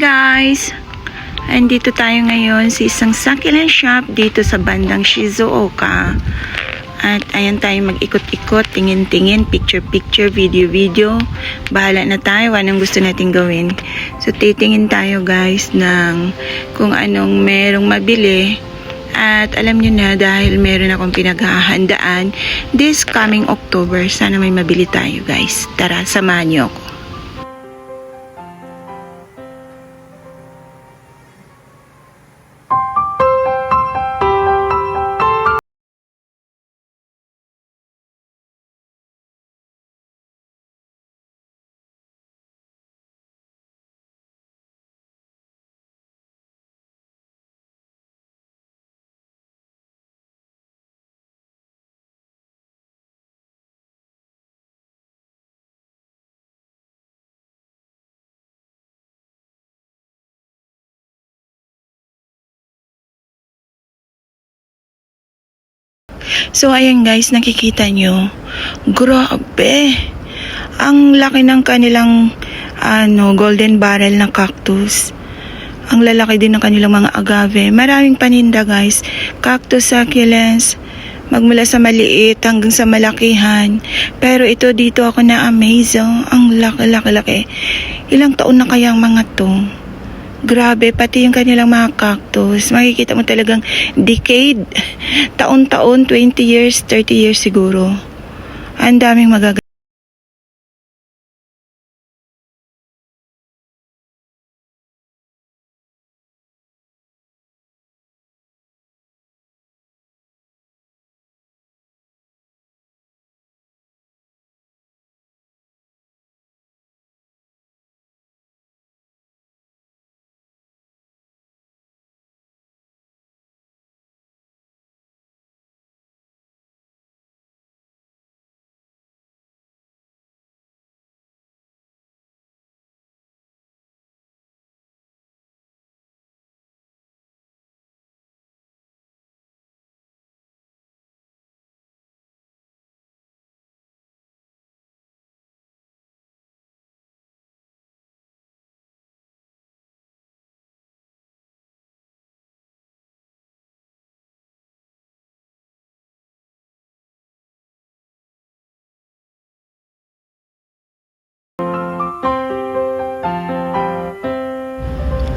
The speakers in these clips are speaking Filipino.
guys! Andito tayo ngayon sa isang succulent shop dito sa bandang Shizuoka. At ayan tayo mag-ikot-ikot, tingin-tingin, picture-picture, video-video. Bahala na tayo, anong gusto natin gawin. So titingin tayo guys ng kung anong merong mabili. At alam nyo na dahil meron akong pinaghahandaan this coming October, sana may mabili tayo guys. Tara, samahan nyo ako. So, ayan guys, nakikita nyo. Grabe. Ang laki ng kanilang ano, golden barrel na cactus. Ang lalaki din ng kanilang mga agave. Maraming paninda guys. Cactus succulents. Magmula sa maliit hanggang sa malakihan. Pero ito dito ako na-amaze. Oh. Ang laki-laki-laki. Ilang taon na kaya ang mga to? Grabe, pati yung kanilang mga cactus. Makikita mo talagang decade. Taon-taon, 20 years, 30 years siguro. Ang daming magaganda.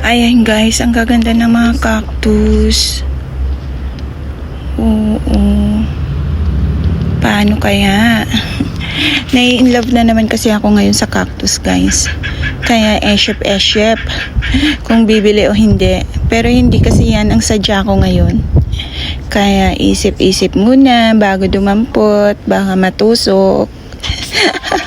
Ayan guys, ang gaganda ng mga cactus. Oo. Paano kaya? Nai-inlove na naman kasi ako ngayon sa cactus guys. Kaya esyep-esyep kung bibili o hindi. Pero hindi kasi yan ang sadya ko ngayon. Kaya isip-isip muna bago dumampot, baka matusok.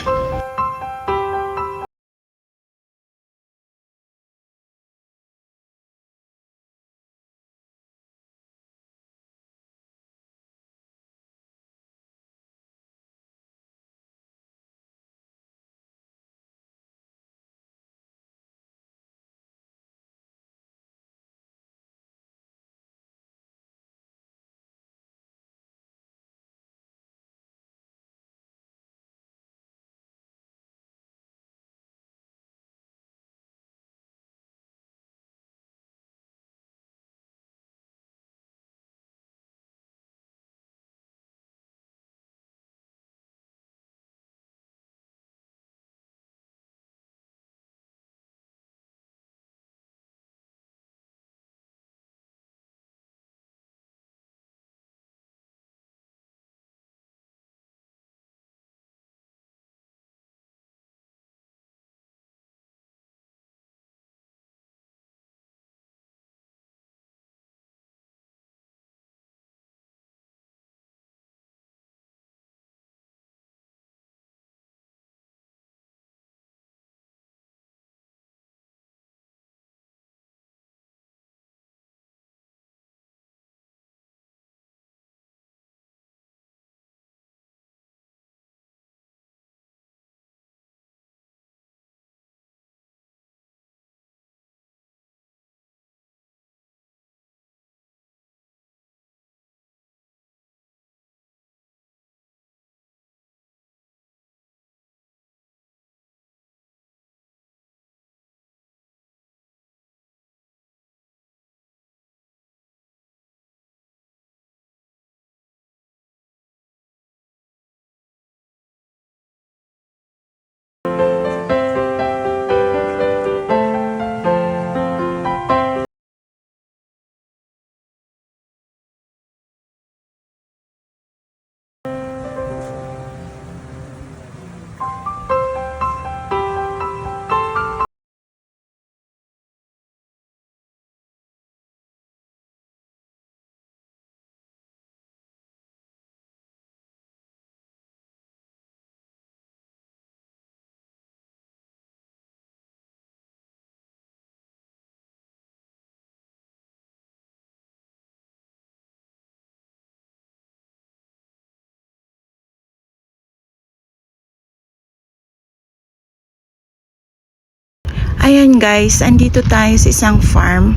Ayan guys, andito tayo sa isang farm.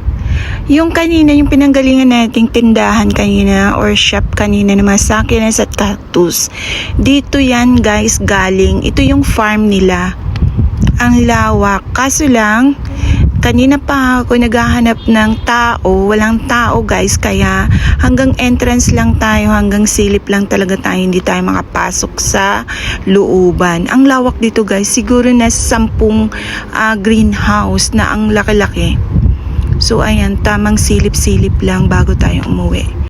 Yung kanina, yung pinanggalingan nating tindahan kanina or shop kanina na masakinas at cactus. Dito yan guys galing. Ito yung farm nila. Ang lawak. Kaso lang, kanina pa ako naghahanap ng tao. Walang tao guys. Kaya hanggang entrance lang tayo. Hanggang silip lang talaga tayo. Hindi tayo makapasok sa looban. Ang lawak dito guys. Siguro na sampung ah, greenhouse na ang laki-laki. So ayan, tamang silip-silip lang bago tayo umuwi.